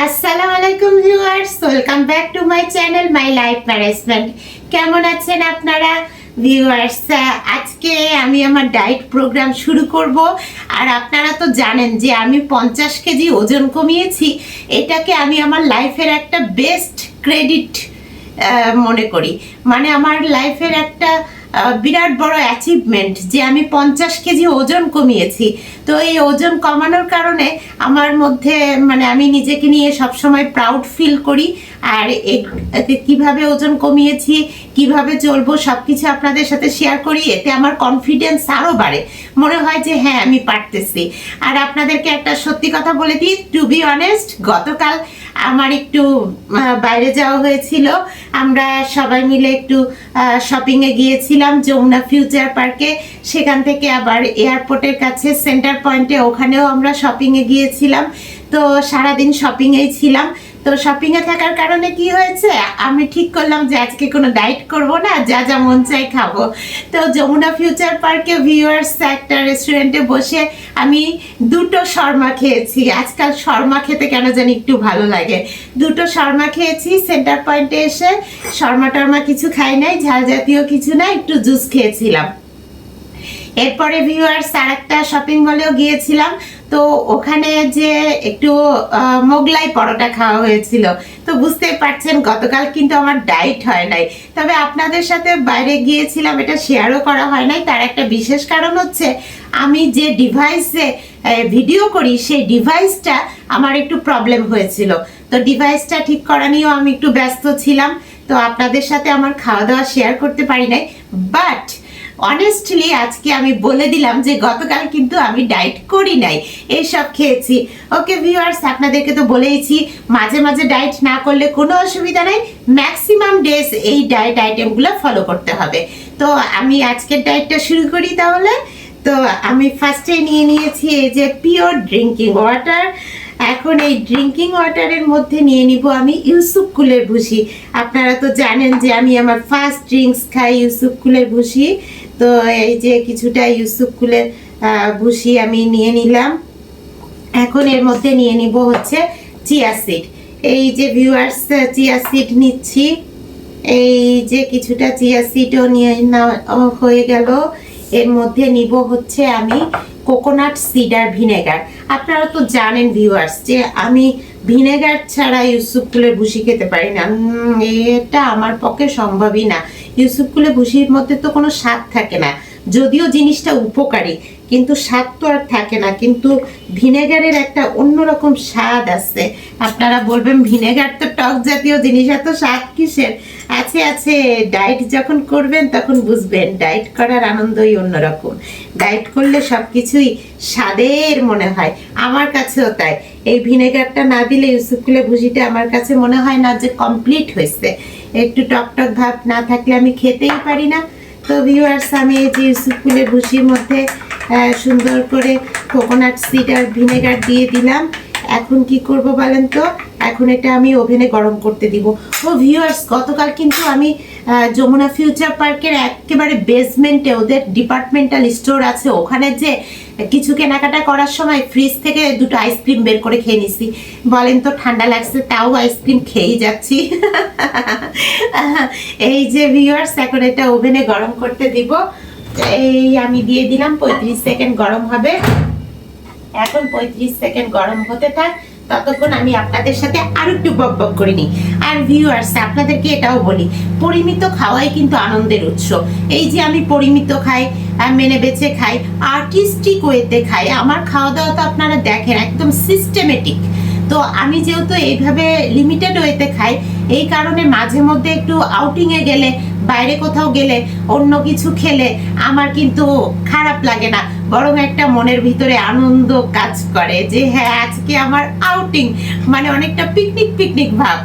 আসসালামু আলাইকুম viewers welcome back to my channel my life management কেমন আছেন আপনারা? ভিউয়ার্স আজকে আমি আমার ডায়েট প্রোগ্রাম শুরু করব। আর আপনারা তো জানেন যে আমি পঞ্চাশ কেজি ওজন কমিয়েছি। এটাকে আমি আমার লাইফের একটা বেস্ট ক্রেডিট মনে করি। মানে আমার লাইফের একটা বিরাট বড় অ্যাচিভমেন্ট যে আমি পঞ্চাশ কেজি ওজন কমিয়েছি। তো এই ওজন কমানোর কারণে আমার মধ্যে মানে আমি নিজেকে নিয়ে সবসময় প্রাউড ফিল করি। আর কীভাবে ওজন কমিয়েছি, কীভাবে চলবো সব কিছু আপনাদের সাথে শেয়ার করি, এতে আমার কনফিডেন্স আরও বাড়ে। মনে হয় যে হ্যাঁ আমি পারতেছি। আর আপনাদেরকে একটা সত্যি কথা বলে দিই টু বি অনেস্ট গতকাল আমার একটু বাইরে যাওয়া হয়েছিল। আমরা সবাই মিলে একটু শপিংয়ে গিয়েছিলাম যমুনা ফিউচার পার্কে সেখান থেকে আবার এয়ারপোর্টের কাছে সেন্টার পয়েন্টে ওখানেও আমরা শপিংয়ে গিয়েছিলাম। তো সারাদিন শপিংয়েই ছিলাম। তো শপিংয়ে থাকার কারণে কি হয়েছে? আমি ঠিক করলাম যে আজকে কোনো ডায়েট করব না, যা যা মন চাই খাব। তো যমুনা ফিউচার পার্কে ভিউয়ার্স একটা রেস্টুরেন্টে বসে আমি দুটো শর্মা খেয়েছি। আজকাল শর্মা খেতে কেন জানি একটু ভালো লাগে। দুটো শর্মা খেয়েছি সেন্টার পয়েন্টে এসে শর্মা টর্মা কিছু খাই নাই, ঝাল জাতীয় কিছু না, একটু জুস খেয়েছিলাম। এরপরে ভিউয়ার্স আর একটা শপিং মলেও গিয়েছিলাম। তো ওখানে যে একটু মোগলাই পরোটা খাওয়া হয়েছিল, তো বুঝতেই পারছেন গতকাল কিন্তু আমার ডায়েট হয় নাই। তবে আপনাদের সাথে বাইরে গিয়েছিলাম, এটা শেয়ারও করা হয় নাই। তার একটা বিশেষ কারণ হচ্ছে, আমি যে ডিভাইসে ভিডিও করি, সেই ডিভাইসটা আমার একটু প্রবলেম হয়েছিল। তো ডিভাইসটা ঠিক করা নিয়েও আমি একটু ব্যস্ত ছিলাম, তো আপনাদের সাথে আমার খাওয়া দাওয়া শেয়ার করতে পারি নাই। বাট অনেস্টলি আজকে আমি বলে দিলাম যে গতকাল কিন্তু আমি ডায়েট করি নাই এইসব খেয়েছি। ওকে ভিউয়ার্স আপনাদেরকে তো বলেইছি, মাঝে মাঝে ডায়েট না করলে কোনো অসুবিধা নেই। ম্যাক্সিমাম ডেজ এই ডায়েট আইটেমগুলো ফলো করতে হবে। তো আমি আজকের ডায়েটটা শুরু করি তাহলে। তো আমি ফার্স্টে নিয়ে নিয়েছি এই যে পিওর ড্রিঙ্কিং ওয়াটার এখন এই ড্রিঙ্কিং ওয়াটারের মধ্যে নিয়ে নিব আমি ইউসুফ কুলের ভুসি আপনারা তো জানেন যে আমি আমার ফার্স্ট ড্রিঙ্কস খাই ইউসুফ কুলের ভুসি তো এই যে কিছুটা ইউসুফ কুলের ভুসি আমি নিয়ে নিলাম। এখন এর মধ্যে নিয়ে নিব হচ্ছে চিয়া সিড। এই যে ভিউয়ার্স চিয়া সিড নিচ্ছি। এই যে কিছুটা চিয়া সিডও নিয়ে নেওয়া হয়ে গেল। এর মধ্যে নিব হচ্ছে আমি কোকোনাট সিডার ভিনেগার আপনারা তো জানেন ভিউয়ার্স যে আমি ভিনেগার ছাড়া ইউসুফ ফুলের ভুসি খেতে পারি না। এটা আমার পক্ষে সম্ভবই না। ইউসুফ ফুলের ভুসির মধ্যে তো কোনো স্বাদ থাকে না। যদিও জিনিসটা উপকারী কিন্তু স্বাদ তো আর থাকে না, কিন্তু ভিনেগারের একটা অন্যরকম স্বাদ আছে। আপনারা বলবেন, ভিনেগার তো টক জাতীয় জিনিস, এত স্বাদ কিসের? আছে আছে, ডায়েট যখন করবেন তখন বুঝবেন, ডায়েট করার আনন্দই অন্যরকম। ডায়েট করলে সব কিছুই স্বাদের মনে হয়। আমার কাছেও তাই। এই ভিনেগারটা না দিলে ইউসুফকুলে ভুজিটা আমার কাছে মনে হয় না যে কমপ্লিট হয়েছে। একটু টক টক ভাব না থাকলে আমি খেতেই পারি না। তো ভিউয়ার্স আমি এই যে ইউসুফকুলের ভুসির মধ্যে সুন্দর করে কোকোনাট সিড আর ভিনেগার দিয়ে দিলাম। এখন কি করব বলেন তো? এখন এটা আমি ওভেনে গরম করতে দিব। ও ভিউয়ার্স গতকাল কিন্তু আমি যমুনা ফিউচার পার্কের একেবারে বেসমেন্টে ওদের ডিপার্টমেন্টাল স্টোর আছে। ওখানে যে কিছু কেনাকাটা করার সময় ফ্রিজ থেকে দুটো আইসক্রিম বের করে খেয়ে নিছি। বলেন তো, ঠান্ডা লাগছে, তাও আইসক্রিম খেয়েই যাচ্ছি। এই যে ভিউয়ার্স এখন এটা ওভেনে গরম করতে দিব। এই আমি দিয়ে দিলাম, পঁয়ত্রিশ সেকেন্ড গরম হবে। এখন পঁয়ত্রিশ সেকেন্ড গরম হতে থাক। ততক্ষণ আমি আপনাদের সাথে আরও একটু বক বক করে নিই। আর ভিউয়ার্স আপনাদেরকে এটাও বলি, পরিমিত খাওয়াই কিন্তু আনন্দের উৎস। এই যে আমি পরিমিত খাই মেনে বেছে খাই আর্টিস্টিক ওয়েতে খাই, আমার খাওয়া দাওয়া তো আপনারা দেখেন, একদম সিস্টেমেটিক তো আমি যেহেতু এইভাবে লিমিটেড ওয়েতে খাই এই কারণে মাঝে মধ্যে একটু আউটিংয়ে গেলে, বাইরে কোথাও গেলে, অন্য কিছু খেলে আমার কিন্তু খারাপ লাগে না। বরং একটা মনের ভিতরে আনন্দ কাজ করে যে হ্যাঁ আজকে আমার আউটিং মানে অনেকটা পিকনিক পিকনিক ভাব।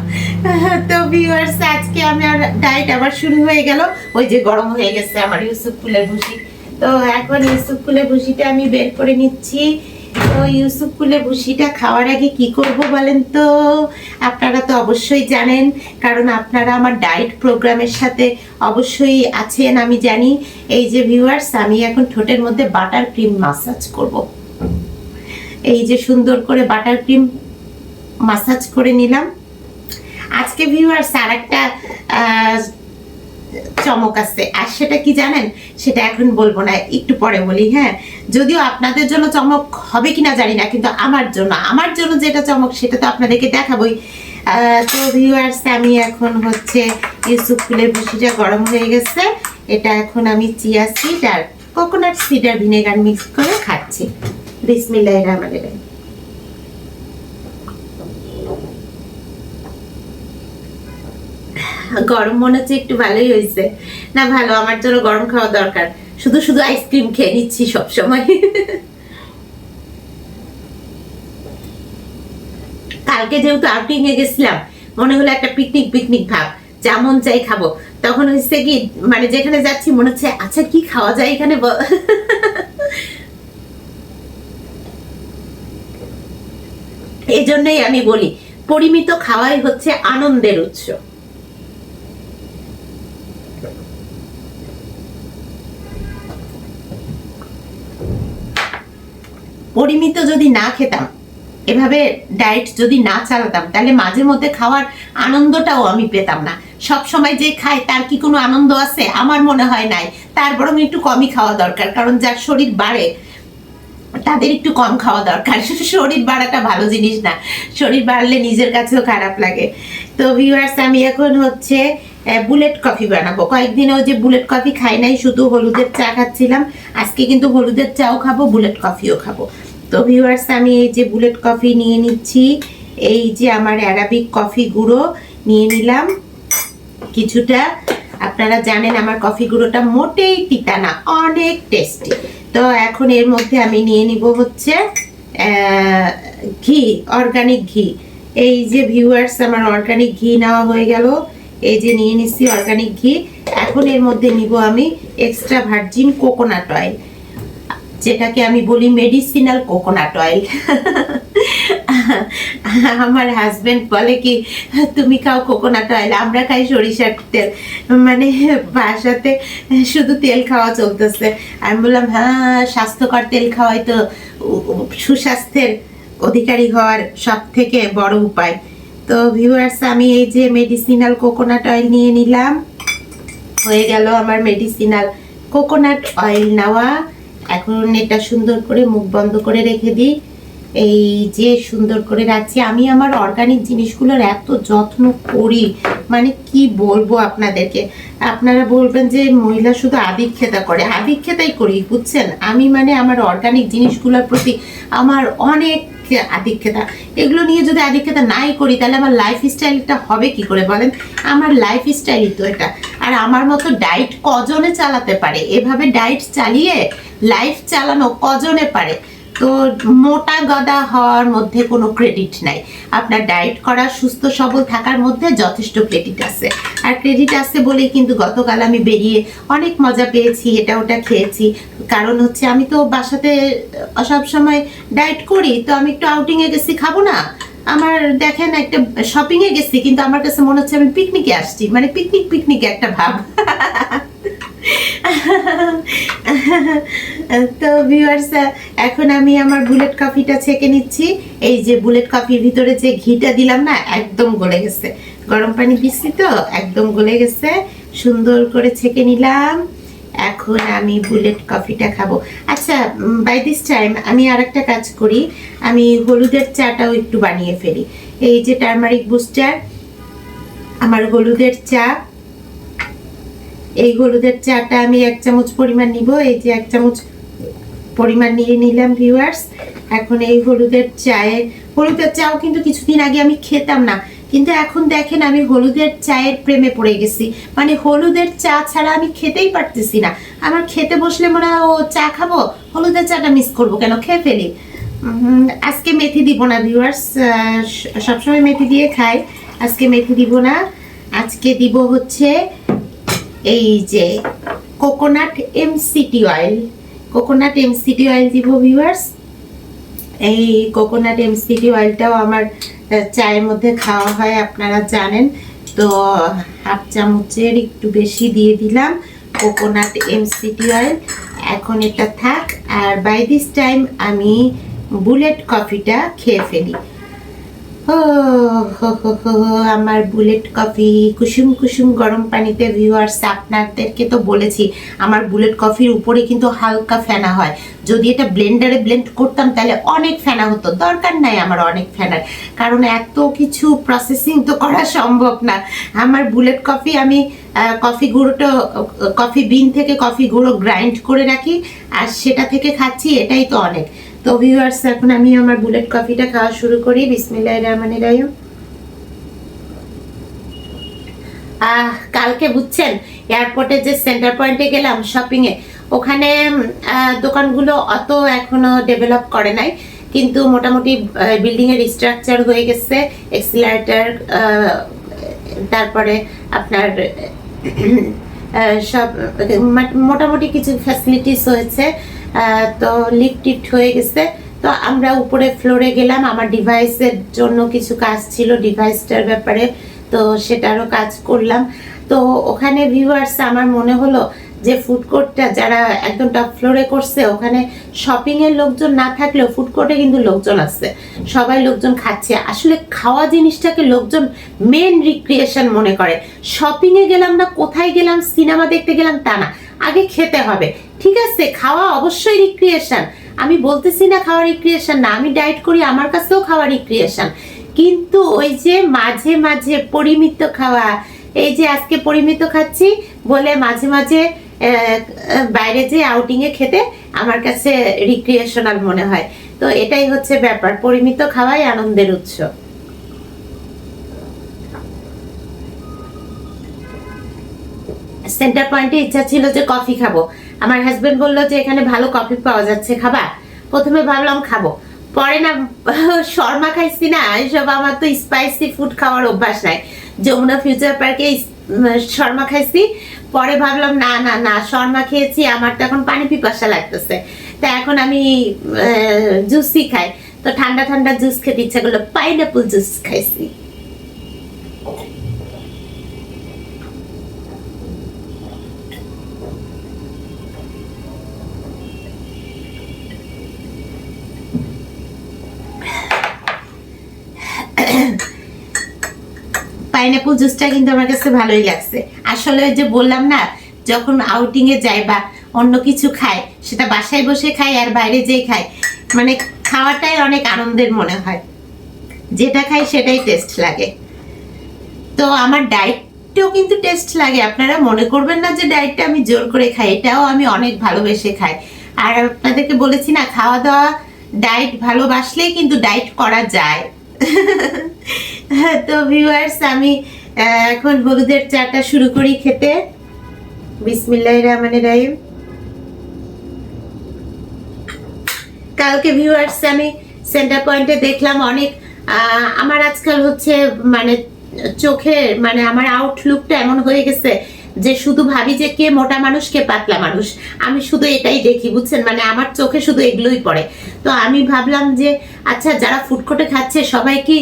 তো ভিউয়ার্স আজকে আমার ডায়েট আবার শুরু হয়ে গেল। ওই যে গরম হয়ে গেছে, আমার ইউসুফ ফুলের ভুসি। তো এখন ইউসুফ ফুলের ভুসিটা আমি বের করে নিচ্ছি। তো ইউসুফ ফুলের ভুসিটা খাওয়ার আগে কি করব বলেন তো? আপনারা তো অবশ্যই জানেন, কারণ আপনারা আমার ডায়েট প্রোগ্রামের সাথে অবশ্যই আছেন, আমি জানি। এই যে ভিউয়ার্স আমি এখন ঠোঁটের মধ্যে বাটার ক্রিম মাসাজ করব। এই যে সুন্দর করে বাটার ক্রিম মাসাজ করে নিলাম। আজকে ভিউয়ার্স আর একটা চমক আছে আর সেটা কি জানেন? সেটা এখন বলব না, একটু পরে বলি হ্যাঁ? যদিও আপনাদের জন্য চমক হবে কিনা জানি না, কিন্তু আমার জন্য আমার জন্য যেটা চমক, সেটা তো আপনাদেরকে দেখাবোই। তো ভিউয়ার্স আমি এখন হচ্ছে ইউসুফ ফুলের ভুসিটা গরম হয়ে গেছে। এটা এখন আমি চিয়া সিড আর কোকোনাট সিড আর ভিনেগার মিক্স করে খাচ্ছি। বিসমিল্লাহ রহমান রহিম গরম মনে হচ্ছে একটু ভালোই হয়েছে। না, ভালো, আমার জন্য গরম খাওয়া দরকার। শুধু শুধু আইসক্রিম খেয়ে নিচ্ছি সবসময়। কালকে যেহেতু আউটিং এ গেছিলাম, মনে হলো একটা পিকনিক পিকনিক ভাব। যেমন চাই খাব। তখন হচ্ছে কি মানে যেখানে যাচ্ছি মনে হচ্ছে আচ্ছা কি খাওয়া যায় এখানে? এই জন্যই আমি বলি, পরিমিত খাওয়াই হচ্ছে আনন্দের উৎস। পরিমিত যদি না খেতাম, এভাবে ডায়েট যদি না চালাতাম, তাহলে মাঝে মধ্যে খাওয়ার আনন্দটাও আমি পেতাম না। সব সময় যে খায়, তার কি কোনো আনন্দ আছে? আমার মনে হয় নাই। তার বরং একটু কমই খাওয়া দরকার, কারণ যার শরীর বাড়ে, তাদের একটু কম খাওয়া দরকার। শরীর বাড়াটা ভালো জিনিস না। শরীর বাড়লে নিজের কাছেও খারাপ লাগে। তো ভিউয়ার্স আমি এখন হচ্ছে বুলেট কফি বানাবো। কয়েকদিনেও যে বুলেট কফি খাই নাই, শুধু হলুদের চা খাচ্ছিলাম। আজকে কিন্তু হলুদের চাও খাব বুলেট কফিও খাব। তো ভিউয়ার্স আমি এই যে বুলেট কফি নিয়ে নিচ্ছি, এই যে আমার অ্যারাবিক কফি গুঁড়ো নিয়ে নিলাম কিছুটা। আপনারা জানেন আমার কফি গুঁড়োটা মোটেই তিতা না, অনেক টেস্টি তো এখন এর মধ্যে আমি নিয়ে নিব হচ্ছে ঘি অর্গানিক ঘি। এই যে ভিউয়ার্স আমার অর্গানিক ঘি নেওয়া হয়ে গেল। এই যে নিয়ে নিচ্ছি অর্গানিক ঘি। এখন এর মধ্যে নিব আমি এক্সট্রা ভার্জিন কোকোনাট অয়েল যেটাকে আমি বলি মেডিসিনাল কোকোনাট অয়েল আমার হাজবেন্ড বলে কি, তুমি খাও কোকোনাট অয়েল আমরা খাই সরিষার তেল। মানে বাসাতে শুধু তেল খাওয়া চলতেছে। আমি বললাম হ্যাঁ স্বাস্থ্যকর তেল খাওয়াই তো সুস্বাস্থ্যের অধিকারী হওয়ার সব থেকে বড় উপায়। তো ভিউয়ার্স আমি এই যে মেডিসিনাল কোকোনাট অয়েল নিয়ে নিলাম, হয়ে গেল আমার মেডিসিনাল কোকোনাট অয়েল নেওয়া। এখন এটা সুন্দর করে মুখ বন্ধ করে রেখে দিই। এই যে সুন্দর করে রাখছি, আমি আমার অর্গানিক জিনিসগুলোর এত যত্ন করি। মানে কি বলব আপনাদেরকে? আপনারা বলবেন যে মহিলা শুধু আদিক্ষেতা করে আদিক্ষেতাই করি, বুঝছেন? আমি মানে আমার অর্গানিক জিনিসগুলোর প্রতি আমার অনেক আদিক্ষেতা এগুলো নিয়ে যদি আদিক্ষেতা নাই করি, তাহলে আমার লাইফ স্টাইলটা হবে কি করে বলেন? আমার লাইফ স্টাইলই তো এটা। আর আমার মতো ডায়েট কজনে চালাতে পারে? এভাবে ডায়েট চালিয়ে লাইফ চালানো কজনে পারে? তো মোটা গদা হওয়ার মধ্যে কোনো ক্রেডিট নাই। আপনার ডায়েট করা, সুস্থ, সবল থাকার মধ্যে যথেষ্ট ক্রেডিট আছে। আর ক্রেডিট আছে বলেই কিন্তু গতকাল আমি বেরিয়ে অনেক মজা পেয়েছি, এটা ওটা খেয়েছি। কারণ হচ্ছে আমি তো বাসাতে সব সময় ডায়েট করি, তো আমি একটু আউটিংয়ে গেছি, খাব না? আমার দেখেন একটা শপিং এ গেছি, কিন্তু আমার কাছে মনে হচ্ছে আমি পিকনিকে আসছি। মানে পিকনিক পিকনিক একটা ভাব। তো ভিউয়ার্স এখন আমি আমার বুলেট কফিটা ছেঁকে নিচ্ছি। এই যে বুলেট কফির ভিতরে যে ঘিটা দিলাম না, একদম গলে গেছে। গরম পানি দিচ্ছি তো, একদম গলে গেছে। সুন্দর করে ছেঁকে নিলাম। এখন আমি বুলেট কফিটা খাব। আচ্ছা বাই দিস টাইম আমি আর একটা কাজ করি। আমি হলুদের চাটাও একটু বানিয়ে ফেলি। এই যে টার্মারিক বুস্টার আমার হলুদের চা। এই হলুদের চাটা আমি এক চামচ পরিমাণ নিব। এই যে এক চামচ পরিমাণ নিয়ে নিলাম ভিউয়ার্স এখন এই হলুদের চায়ের হলুদের চাও কিন্তু কিছুদিন আগে আমি খেতাম না। কিন্তু এখন দেখেন আমি হলুদের চায়ের প্রেমে পড়ে গেছি। মানে হলুদের চা ছাড়া আমি খেতেই পারতেছি না। আমার খেতে বসলে মনে হয়, ও, চা খাব? হলুদের চাটা মিস করব কেন? খেয়ে ফেলি। আজকে মেথি দিব না ভিউয়ার্স সবসময় মেথি দিয়ে খাই। আজকে মেথি দিব না। আজকে দিব হচ্ছে এই যে coconut MCT oil coconut MCT oil দিব ভিউয়ার্স এই কোকোনাট এমসিটি অয়েলটাও আমার চায়ের মধ্যে খাওয়া হয়, আপনারা জানেন। তো হাফ চামচের একটু বেশি দিয়ে দিলাম কোকোনাট এমসিটি অয়েল এখন এটা থাক, আর বাই দিস টাইম আমি বুলেট কফিটা খেয়ে ফেলি। আমার বুলেট কফি। কুসুম কুসুম গরম পানিতে ভিউয়ার্স আপনাদেরকে তো বলেছি, আমার বুলেট কফির উপরে কিন্তু হালকা ফেনা হয়। যদি এটা ব্লেন্ডারে ব্লেন্ড করতাম, তাহলে অনেক ফেনা হতো। দরকার নাই আমার অনেক ফেনার। কারণ এত কিছু প্রসেসিং তো করা সম্ভব না। আমার বুলেট কফি আমি কফি গুঁড়োটা, কফি বিন থেকে কফি গুঁড়ো গ্রাইন্ড করে রাখি, আর সেটা থেকে খাচ্ছি, এটাই তো অনেক। তো ভিউয়ার্স এখন আমি আমার বুলেট কফিটা খাওয়া শুরু করি। বিসমিল্লাহ রহমানির রহিম। আহ, কালকে বুঝছেন এয়ারপোর্টে যে সেন্টার পয়েন্টে গেলাম শপিং এ, ওখানে দোকানগুলো অত এখনও ডেভেলপ করে নাই। কিন্তু মোটামুটি বিল্ডিং এর স্ট্রাকচার হয়ে গেছে এক্সিলারেটার তারপরে আপনার সব, মোটামুটি কিছু ফ্যাসিলিটিস হয়েছে। তো লিফট টিফট হয়ে গেছে। তো আমরা উপরে ফ্লোরে গেলাম। আমার ডিভাইসের জন্য কিছু কাজ ছিল ডিভাইসটার ব্যাপারে। তো সেটারও কাজ করলাম। তো ওখানে ভিউয়ার্স আমার মনে হলো যে ফুড কোর্টটা যারা একদম টপ ফ্লোরে করছে, ওখানে শপিং এর লোকজন না থাকলেও ফুড কোর্টে কিন্তু লোকজন আছে। সবাই লোকজন খাচ্ছে। আসলে খাওয়া জিনিসটাকে লোকজন মেন রিক্রিয়েশন মনে করে। শপিং এ গেলাম না, কোথায় গেলাম সিনেমা দেখতে গেলাম তা না। আগে খেতে হবে। ঠিক আছে, খাওয়া অবশ্যই রিক্রিয়েশন আমি বলতেছি না খাওয়া রিক্রিয়েশন না, আমি ডায়েট করি, আমার কাছেও খাওয়া রিক্রিয়েশন কিন্তু ওই যে মাঝে মাঝে পরিমিত খাওয়া, এই যে আজকে পরিমিত খাচ্ছি বলে মাঝে মাঝে বাইরে যে আউটিং এ খেতে আমার কাছে রিক্রিয়েশনাল মনে হয়। তো এটাই হচ্ছে ব্যাপার, পরিমিত খাওয়াই আনন্দের উৎস। সেন্টার পয়েন্টে ইচ্ছা ছিল যে কফি খাব। আমার হাজবেন্ড বলল যে, এখানে ভালো কফি পাওয়া যাচ্ছে খাবা প্রথমে ভাবলাম খাব। পরে না, শর্মা খাইছি না এসব আমার তো স্পাইসি ফুড খাওয়ার অভ্যাস নাই। যমুনা ফিউচার পার্কে শর্মা খাইছি। পরে ভাবলাম, না না না, শর্মা খেয়েছি, আমার তো এখন পানি পিপাসা লাগতেছে। তা এখন আমি জুসই খাই। তো ঠান্ডা ঠান্ডা জুস খেতে ইচ্ছা করল পাইনাপল জুস খাইছি। পাইনাপল জুসটা কিন্তু আমার কাছে ভালোই লাগছে। আসলে যে বললাম না, যখন আউটিং এ যাই বা অন্য কিছু খাই সেটা বাসায় বসে খাই আর বাইরে যেয়ে খাই মানে খাওয়াটাই অনেক আনন্দের মনে হয়। যেটা খাই সেটাই টেস্ট লাগে। তো আমার ডায়েটটাও কিন্তু টেস্ট লাগে। আপনারা মনে করবেন না যে ডায়েটটা আমি জোর করে খাই, এটাও আমি অনেক ভালোবেসে খাই। আর আপনাদেরকে বলেছি না খাওয়া দাওয়া ডায়েট ভালোবাসলেই কিন্তু ডায়েট করা যায়। তো ভিউয়ার্স আমি এখন হলুদের চাটা শুরু করি খেতে। বিসমিল্লাহ রহমানির রহিম। কালকে ভিউয়ার্স আমি সেন্টার পয়েন্টে দেখলাম অনেক আমার আজকাল হচ্ছে মানে চোখের মানে আমার আউটলুকটা এমন হয়ে গেছে যে শুধু ভাবি যে কে মোটা মানুষ, কে পাতলা মানুষ। আমি শুধু এটাই দেখি, বুঝছেন? মানে আমার চোখে শুধু এগুলোই পড়ে। তো আমি ভাবলাম যে আচ্ছা যারা ফুডকোর্টে খাচ্ছে সবাই কি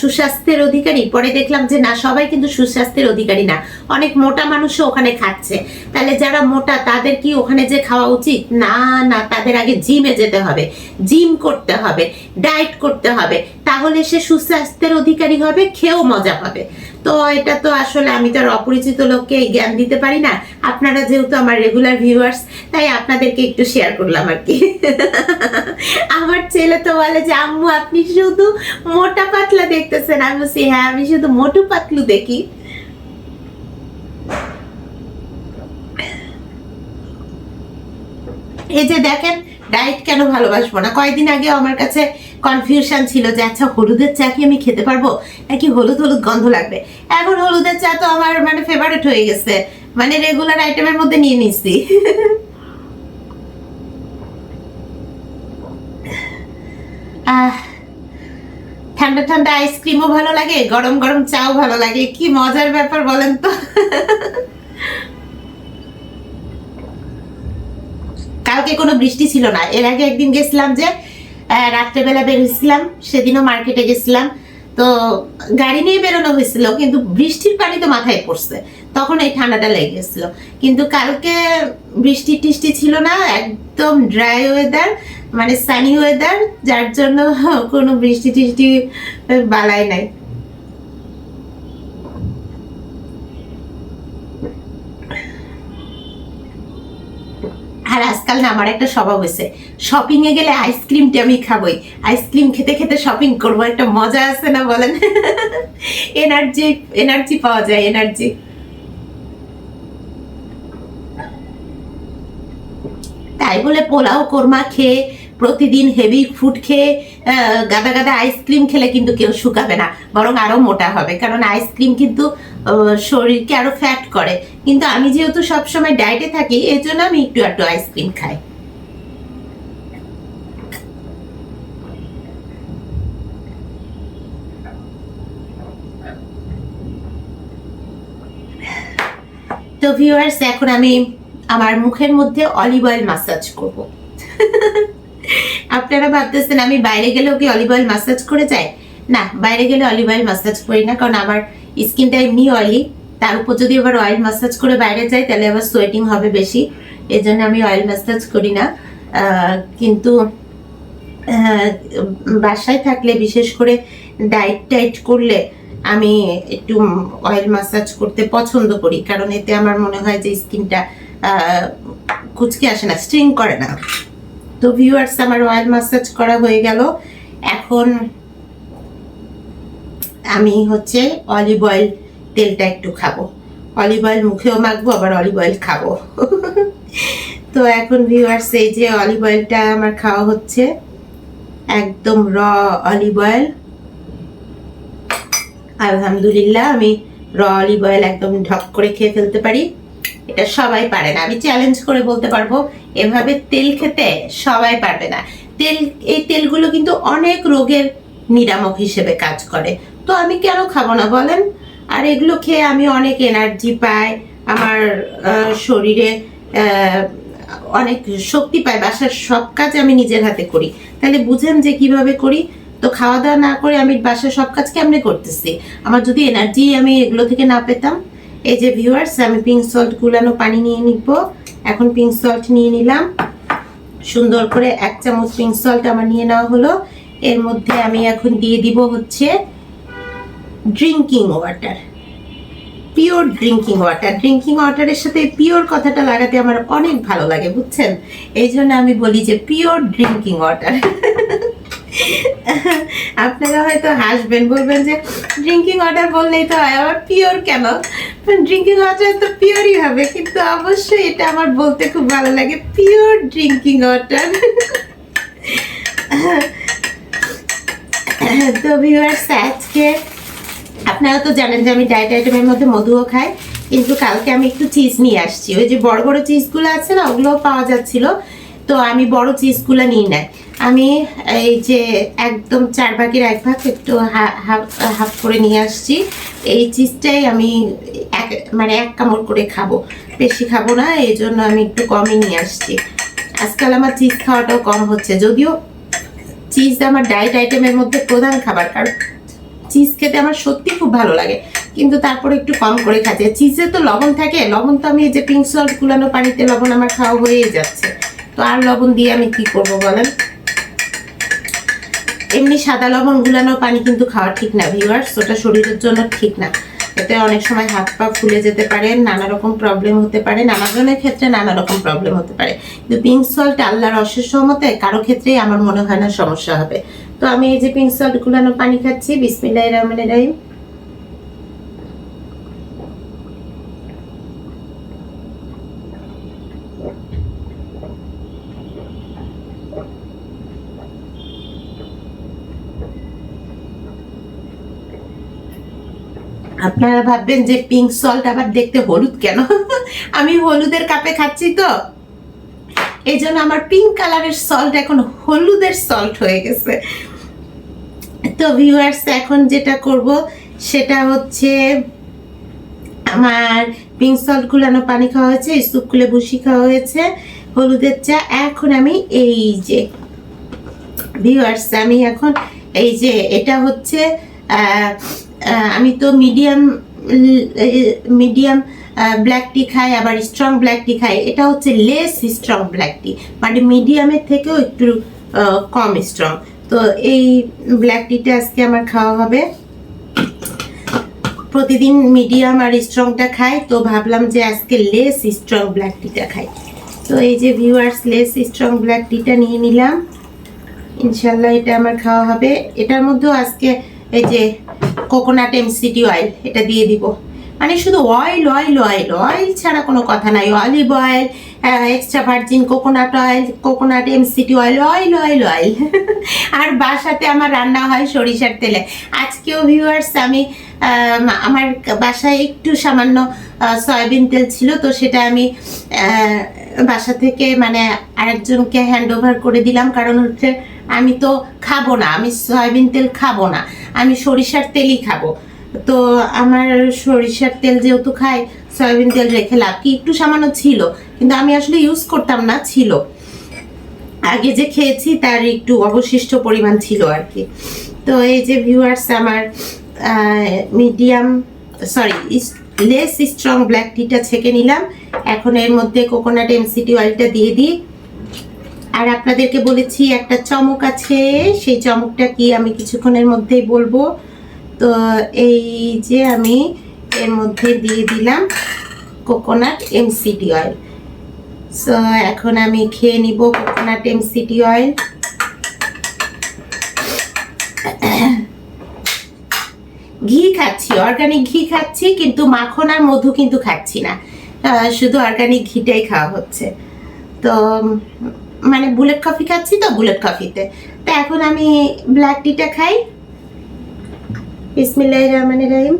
সুস্বাস্থ্যের অধিকারী? পরে দেখলাম যে, না, সবাই কিন্তু সুস্বাস্থ্যের অধিকারী না। অনেক মোটা মানুষও ওখানে খাচ্ছে। তাহলে যারা মোটা, তাদের কি ওখানে যে খাওয়া উচিত? না না, তাদের আগে জিমে যেতে হবে। জিম করতে হবে, ডায়েট করতে হবে। তাহলে সে সুস্বাস্থ্যের অধিকারী হবে, খেয়েও মজা পাবে। তো এটা তো আসলে আমি তো আর অপরিচিত লোককে এই জ্ঞান দিতে পারি না। আপনারা যেহেতু আমার রেগুলার ভিউয়ার্স তাই আপনাদেরকে একটু শেয়ার করলাম আর কি। আমার ছেলে তো বলে যে, আম্মু, আপনি শুধু মোটা পাতলা দেখতেছেন। আমি বলছি হ্যাঁ আমি শুধু মোটু পাতলু দেখি। এই যে দেখেন ডায়েট কেন ভালোবাসবো না? কয়েকদিন আগে আমার কাছে কনফিউশন ছিল যে আচ্ছা হলুদের চা কি আমি খেতে পারব? নাকি হলুদ হলুদ গন্ধ লাগবে? এখন হলুদের চা তো আমার মানে ফেভারিট হয়ে গেছে। মানে রেগুলার আইটেমের মধ্যে নিয়ে নিচ্ছি ঠান্ডা ঠান্ডা আইসক্রিমও ভালো লাগে, গরম গরম চাও ভালো লাগে। কি মজার ব্যাপার বলেন তো। কালকে কোনো বৃষ্টি ছিল না। এর আগে একদিন গেছিলাম যে রাত্রেবেলা বেরিয়েছিলাম সেদিনও মার্কেটে গেছিলাম। তো গাড়ি নিয়ে বেরোনো হয়েছিল, কিন্তু বৃষ্টির পানি তো মাথায় পড়ছে। তখন এই ঠান্ডাটা লেগে গেছিল। কিন্তু কালকে বৃষ্টি টিষ্টি ছিল না, একদম ড্রাই ওয়েদার মানে সানি ওয়েদার যার জন্য কোনো বৃষ্টি টিষ্টি বালাই নাই। আর আজকাল না আমার একটা স্বভাব হয়েছে। শপিং এ গেলে আইসক্রিমটি আমি খাবই। আইসক্রিম খেতে খেতে শপিং করব, একটা মজা আছে না বলেন? এনার্জি এনার্জি পাওয়া যায় এনার্জি তাই বলে পোলাও, কোরমা খেয়ে প্রতিদিন হেভি ফুড খেয়ে গাদা গাদা আইসক্রিম খেলে কিন্তু কেউ শুকাবে না, বরং আরও মোটা হবে। কারণ আইসক্রিম কিন্তু শরীরকে আরও ফ্যাট করে। কিন্তু আমি যেহেতু সবসময় ডায়েটে থাকি এই জন্য আমি একটু একটু আইসক্রিম খাই। তো ভিউয়ার্স এখন আমি আমার মুখের মধ্যে অলিভ অয়েল মাসাজ করব। আপনারা ভাবতেছেন আমি বাইরে গেলেও কি অলিভ অয়েল মাসাজ করে যাই? না, বাইরে গেলে অলিভ অয়েল মাসাজ করি না, কারণ আমার স্কিনটা এমনি অয়েলি তার উপর যদি আবার অয়েল মাসাজ করে বাইরে যাই, তাহলে আবার সোয়েটিং হবে বেশি। এই জন্য আমি অয়েল মাসাজ করি না। কিন্তু বাসায় থাকলে, বিশেষ করে ডায়েট টাইট করলে আমি একটু অয়েল মাসাজ করতে পছন্দ করি। কারণ এতে আমার মনে হয় যে স্কিনটা কুচকে আসে না স্ট্রিং করে না। তো ভিউয়ার্স আমার অয়েল মাসাজ করা হয়ে গেল। এখন আমি হচ্ছে অলিভ অয়েল তেলটা একটু খাব। অলিভ অয়েল মুখেও মাখবো, আবার অলিভ অয়েল খাব। তো এখন ভিউয়ার্স এই যে অলিভ অয়েলটা আমার খাওয়া হচ্ছে, একদম র অলিভ অয়েল আলহামদুলিল্লাহ, আমি র অলিভ অয়েল একদম ঢক করে খেয়ে ফেলতে পারি। এটা সবাই পারে না। আমি চ্যালেঞ্জ করে বলতে পারব, এভাবে তেল খেতে সবাই পারবে না। তেল, এই তেলগুলো কিন্তু অনেক রোগের নিরামক হিসেবে কাজ করে। তো আমি কেন খাব না বলেন? আর এগুলো খেয়ে আমি অনেক এনার্জি পাই, আমার শরীরে অনেক শক্তি পাই, বাসার সব কাজ আমি নিজের হাতে করি। তাহলে বুঝেন যে কীভাবে করি? তো খাওয়া দাওয়া না করে আমি বাসার সব কাজ কেমনে করতেছি? আমার যদি এনার্জি আমি এগুলো থেকে না পেতাম এই যে ভিউয়ার্স আমি পিঙ্ক সল্ট গুলানো পানি নিয়ে নিব। এখন পিঙ্ক সল্ট নিয়ে নিলাম। সুন্দর করে এক চামচ পিঙ্ক সল্ট আমার নিয়ে নেওয়া হলো। এর মধ্যে আমি এখন দিয়ে দিব হচ্ছে drinking water pure drinking water drinking ওয়াটারের সাথে পিওর কথাটা লাগাতে আমার অনেক ভালো লাগে, বুঝছেন? এই জন্য আমি বলি যে পিওর ড্রিঙ্কিং ওয়াটার আপনারা হয়তো হাসবেন, বলবেন যে ড্রিঙ্কিং ওয়াটার বললেই তো হয় আবার পিওর কেন? ড্রিঙ্কিং ওয়াটার তো পিওরই হবে, কিন্তু অবশ্যই এটা আমার বলতে খুব ভালো লাগে পিওর ড্রিঙ্কিং ওয়াটার তো ভিউয়ার্স আজকে আপনারা তো জানেন যে আমি ডায়েট আইটেমের মধ্যে মধুও খাই, কিন্তু কালকে আমি একটু চিজ নিয়ে আসছি। ওই যে বড় বড় চিজগুলো আছে না, ওগুলোও পাওয়া যাচ্ছিল, তো আমি বড় চিজগুলো নিয়ে নেয় আমি এই যে একদম চার ভাগের এক ভাগ একটু হাফ হাফ করে নিয়ে আসছি। এই চিজটাই আমি এক মানে এক কামড় করে খাব। বেশি খাব না, এই জন্য আমি একটু কমই নিয়ে আসছি। আজকাল আমার চিজ খাওয়াটাও কম হচ্ছে। যদিও চিজ আমার ডায়েট আইটেমের মধ্যে প্রধান খাবার, কারণ চিজ খেতে আমার সত্যি খুব ভালো লাগে। কিন্তু তারপরে একটু কম করে খাচ্ছে। চিজে তো লবণ থাকে, লবণ তো আমি এই যে পিঙ্ক সল্ট গুলানো পানিতে লবণ আমার খাওয়া হয়েই যাচ্ছে। তো আর লবণ দিয়ে আমি কি করব বলেন? এমনি সাদা লবণ গুলানো পানি কিন্তু খাওয়া ঠিক না ভিউয়ার্স ওটা শরীরের জন্য ঠিক না। এতে অনেক সময় হাত পা ফুলে যেতে পারে, নানা রকম প্রবলেম হতে পারে নানা জনের ক্ষেত্রে নানা রকম প্রবলেম হতে পারে। কিন্তু পিঙ্ক সল্ট আল্লাহর অশেষ সহমতে কারও ক্ষেত্রেই আমার মনে হয় না সমস্যা হবে। তো আমি এই যে পিঙ্ক সল্ট গুলানো পানি খাচ্ছি বিসমিল্লাহ রহমান রাহিম। আপনারা ভাববেন যে পিঙ্ক সল্ট আবার দেখতে হলুদ কেন? আমি হলুদের কাপে খাচ্ছি তো। এই জন্য আমার পিঙ্ক কালারের সল্ট এখন হলুদের সল্ট হয়ে গেছে। তো ভিউয়ার্স এখন যেটা করব, সেটা হচ্ছে আমার পিঙ্ক সল্ট গুলানো পানি খাওয়া হয়েছে স্তুপ খুলে ভুসি খাওয়া হয়েছে, হলুদের চা। এখন আমি এই যে ভিউয়ার্স আমি এখন এই যে, এটা হচ্ছে আমি তো মিডিয়াম মিডিয়াম ব্ল্যাক টি খাই, আবার স্ট্রং ব্ল্যাক টি খাই। এটা হচ্ছে লেস স্ট্রং ব্ল্যাক টি মানে মিডিয়ামের থেকেও একটু কম স্ট্রং তো এই ব্ল্যাক টিটা আজকে আমার খাওয়া হবে। প্রতিদিন মিডিয়াম আর স্ট্রংটা খাই, তো ভাবলাম যে আজকে লেস স্ট্রং ব্ল্যাক টিটা খাই। তো এই যে ভিউয়ার্স লেস স্ট্রং ব্ল্যাক টিটা নিয়ে নিলাম। ইনশাল্লাহ এটা আমার খাওয়া হবে। এটার মধ্যেও আজকে এই যে কোকোনাট এমসিটি অয়েল এটা দিয়ে দিব। মানে শুধু অয়েল অয়েল অয়েল অয়েল ছাড়া কোনো কথা নাই। Olive oil extra virgin coconut oil coconut MCT oil oil oil oil আর বাসাতে আমার রান্না হয় সরিষার তেলে। আজকেও ভিউয়ার্স আমি আমার বাসায় একটু সামান্য সয়াবিন তেল ছিল, তো সেটা আমি বাসা থেকে মানে আরেকজনকে হ্যান্ড ওভার করে দিলাম। কারণ হচ্ছে আমি তো খাব না, আমি সয়াবিন তেল খাব না, আমি সরিষার তেলই খাব। তো আমার সরিষার তেল যেহেতু খাই, সয়াবিন তেল রেখে লাভ কি? একটু সামান্য ছিল, কিন্তু আমি আসলে ইউজ করতাম না, ছিল। আগে যে খেয়েছি, তার একটু অবশিষ্ট পরিমাণ ছিল আর কি। তো এই যে ভিউয়ার্স আমার medium sorry less strong black টিটা ছেঁকে নিলাম। এখন এর মধ্যে কোকোনাট এমসিটি অয়েলটা দিয়ে দিই। আর আপনাদেরকে বলেছি, একটা চমক আছে। সেই চমকটা কি আমি কিছুক্ষণের মধ্যেই বলব। তো এই যে আমি এর মধ্যে দিয়ে দিলাম কোকোনাট এমসিটি অয়েল সো এখন আমি খেয়ে নিব কোকোনাট এমসিটি অয়েল ঘি খাচ্ছি অর্গানিক ঘি খাচ্ছি, কিন্তু মাখন আর মধু কিন্তু খাচ্ছি না। শুধু অর্গানিক ঘিটাই খাওয়া হচ্ছে। তো মানে বুলেট কফি খাচ্ছি তো বুলেট কফিতে তো। এখন আমি ব্ল্যাক টিটা খাই। বিসমিল্লাহ রহমান রহিম।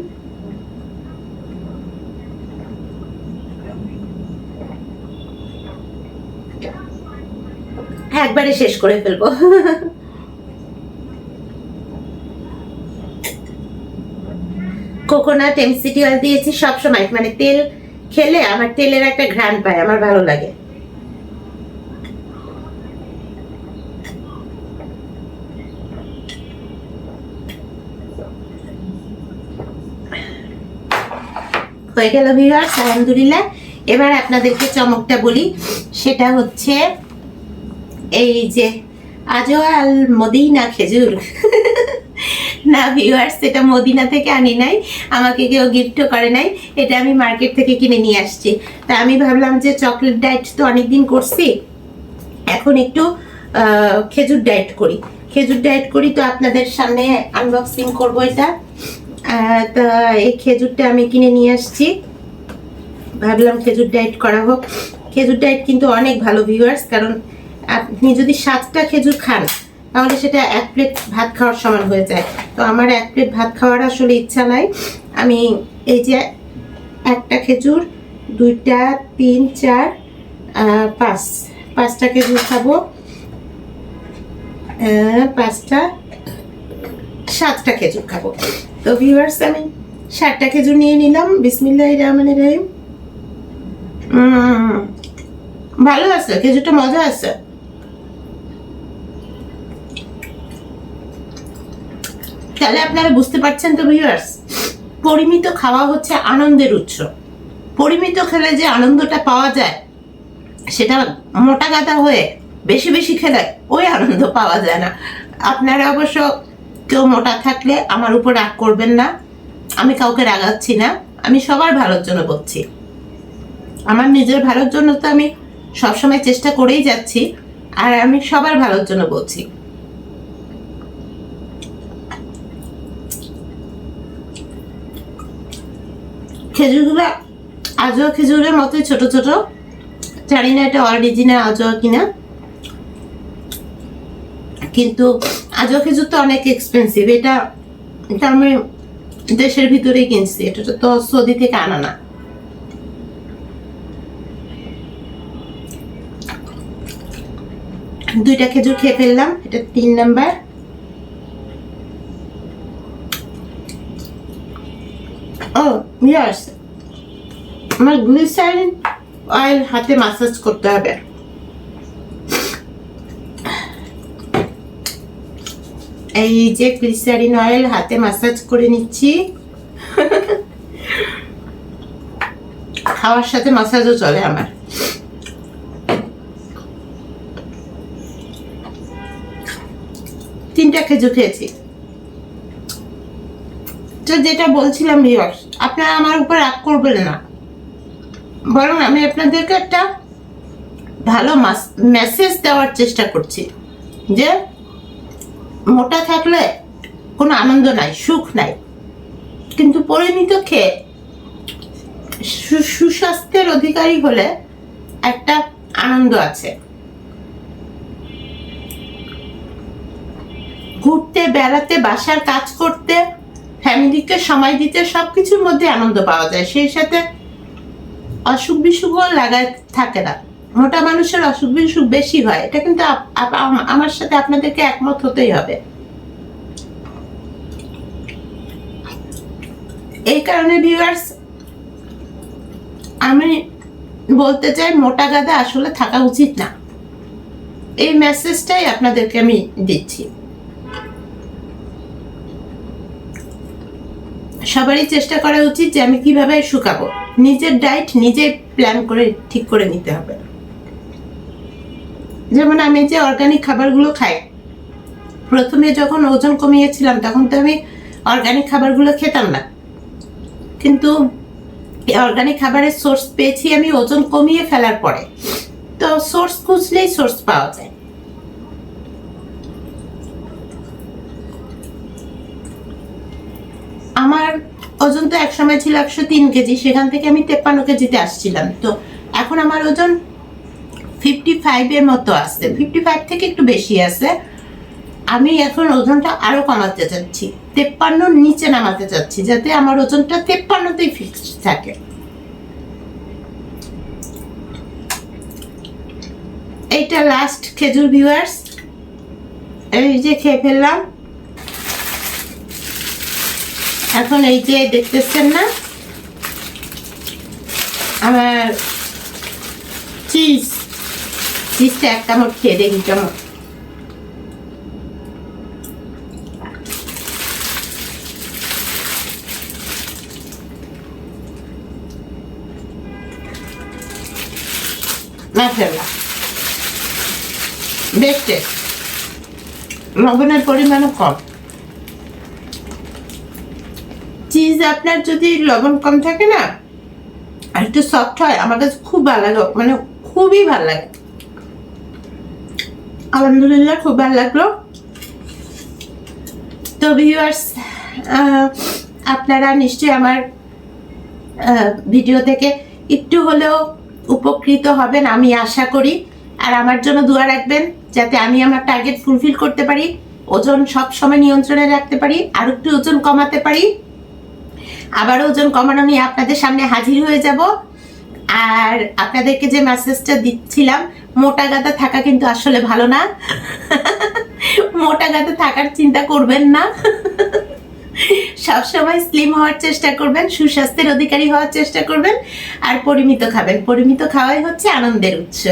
একবারে শেষ করে ফেলব। কোকোনাট এমসিটি অয়েল দিয়েছি সবসময়। মানে তেল খেলে আমার তেলের একটা ঘ্রাণ পায়, আমার ভালো লাগে। হয়ে গেল ভিউয়ার্স আলহামদুলিল্লাহ। এবার আপনাদেরকে চমকটা বলি। সেটা হচ্ছে এই যে আজওয়াল মদিনা খেজুর। না ভিউয়ার্স এটা মদিনা থেকে আনি নাই। আমাকে কেউ গিফটও করে নাই। এটা আমি মার্কেট থেকে কিনে নিয়ে আসছি। তা আমি ভাবলাম যে চকলেট ডায়েট তো অনেকদিন করছি। এখন একটু খেজুর ডায়েট করি। খেজুর ডায়েট করি তো আপনাদের সামনে আনবক্সিং করব এটা। তা এই খেজুরটা আমি কিনে নিয়ে আসছি। ভাবলাম খেজুর ডায়েট করা হোক। খেজুর ডায়েট কিন্তু অনেক ভালো ভিউয়ার্স কারণ আপনি যদি সাতটা খেজুর খান, তাহলে সেটা এক প্লেট ভাত খাওয়ার সমান হয়ে যায়। তো আমার এক প্লেট ভাত খাওয়ার আসলে ইচ্ছা নাই। আমি এই যে একটা খেজুর, দুইটা, তিন, চার পাঁচ, পাঁচটা খেজুর খাব। পাঁচটা, সাতটা খেজুর খাব। তো ভিউয়ার্স আমি সাতটা খেজুর নিয়ে নিলাম। বিসমিল্লাহ রহমান রহিম। ভালো আছে, খেজুরটা মজা আছে। তাহলে আপনারা বুঝতে পারছেন তো ভিউয়ার্স পরিমিত খাওয়া হচ্ছে আনন্দের উৎস। পরিমিত খেলে যে আনন্দটা পাওয়া যায়, সেটা মোটা গাদা হয়ে বেশি বেশি খেলে ওই আনন্দ পাওয়া যায় না। আপনারা অবশ্য কেউ মোটা থাকলে আমার উপর রাগ করবেন না। আমি কাউকে রাগাচ্ছি না। আমি সবার ভালোর জন্য বলছি আমার নিজের ভালোর জন্য তো আমি সবসময় চেষ্টা করেই যাচ্ছি, আর আমি সবার ভালোর জন্য বলছি। খেজুরগুলো আজও খেজুরের মতোই ছোট ছোট। জানি না এটা অরিজিনাল আজও কিনা। কিন্তু আজও খেজুর তো অনেক এক্সপেন্সিভ এটা এটা আমি দেশের ভিতরেই কিনছি। এটা তো সৌদি থেকে আনা না। দুইটা খেজুর খেয়ে ফেললাম। এটা তিন নাম্বার। ও ইয়াস আমার গ্লিসারিন অয়েল হাতে মাসাজ করতে হবে। এই যে গ্লিসারিন অয়েল হাতে মাসাজ করে নিচ্ছি। খাওয়ার সাথে মাসাজও চলে আমার। তিনটা খেজুর খেয়েছি। তো যেটা বলছিলাম ভিউয়ার্স আপনারা আমার উপর রাগ করবেন না। বরং আমি আপনাদেরকে একটা ভালো মেসেজ দেওয়ার চেষ্টা করছি যে মোটা থাকলে কোনো আনন্দ নাই, সুখ নাই। কিন্তু পরিমিত খেয়ে সুস্বাস্থ্যের অধিকারী হলে একটা আনন্দ আছে। ঘুরতে, বেড়াতে, বাসার কাজ করতে, ফ্যামিলিকে সময় দিতে সবকিছুর মধ্যে আনন্দ পাওয়া যায়, সেই সাথে অসুখ বিসুখও লাগায় থাকে না। মোটা মানুষের অসুখ বিসুখ বেশি হয়, এটা কিন্তু আমার সাথে আপনাদেরকে একমত হতেই হবে। এই কারণে ভিউয়ার্স আমি বলতে চাই মোটা গাদা আসলে থাকা উচিত না। এই মেসেজটাই আপনাদেরকে আমি দিচ্ছি। সবারই চেষ্টা করা উচিত যে আমি কীভাবে শুকাবো। নিজের ডায়েট নিজে প্ল্যান করে ঠিক করে নিতে হবে। যেমন আমি যে অর্গানিক খাবারগুলো খাই, প্রথমে যখন ওজন কমিয়েছিলাম, তখন তো আমি অর্গানিক খাবারগুলো খেতাম না। কিন্তু অর্গানিক খাবারের সোর্স পেয়েছি আমি ওজন কমিয়ে ফেলার পরে। তো সোর্স খুঁজলেই সোর্স পাওয়া যায়। আমার ওজন তো একসময় ছিল একশো তিন কেজি, সেখান থেকে আমি তেপ্পান্ন কেজিতে আসছিলাম। তো এখন আমার ওজন ফিফটি ফাইভের মতো আসছে ফিফটি ফাইভ থেকে একটু বেশি আছে। আমি এখন ওজনটা আরও কমাতে চাচ্ছি। তেপ্পান্নর নিচে নামাতে চাচ্ছি, যাতে আমার ওজনটা তেপ্পান্নতেই ফিক্সড থাকে। এইটা লাস্ট খেজুর ভিউয়ার্স এই যে খেয়ে ফেললাম। এখন এই যে দেখতেছেন না? আমার চিজ চিজটা এক কামড় খেয়ে দেখি কেমন। বেশ লবণের পরিমাণও কম। চিজ আপনার যদি লবণ কম থাকে না, আর একটু সফট হয়, আমার কাছে খুব ভালো লাগে মানে খুবই ভালো লাগে। আলহামদুলিল্লাহ, খুব ভালো লাগল। তো ভিউয়ার্স আপনারা নিশ্চয়ই আমার ভিডিও থেকে একটু হলেও উপকৃত হবেন, আমি আশা করি। আর আমার জন্য দোয়া রাখবেন, যাতে আমি আমার টার্গেট ফুলফিল করতে পারি, ওজন সব সময় নিয়ন্ত্রণে রাখতে পারি, আর একটু ওজন কমাতে পারি। আবার ওজন কমানো নিয়ে আপনাদের সামনে হাজির হয়ে যাব। আর আপনাদেরকে যে মেসেজটা দিচ্ছিলাম মোটা গাদা থাকা কিন্তু আসলে ভালো না। মোটা গাদা থাকার চিন্তা করবেন না। সবসময় স্লিম হওয়ার চেষ্টা করবেন, সুস্বাস্থ্যের অধিকারী হওয়ার চেষ্টা করবেন, আর পরিমিত খাবেন। পরিমিত খাওয়াই হচ্ছে আনন্দের উৎস।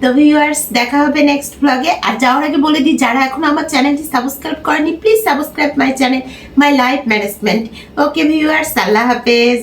তো ভিউয়ার্স দেখা হবে নেক্সট ব্লগে আর যাওয়ার আগে বলে দিই, যারা এখন আমার চ্যানেলটি সাবস্ক্রাইব করেনি please subscribe my channel my life management okay viewers আল্লাহ হাফেজ।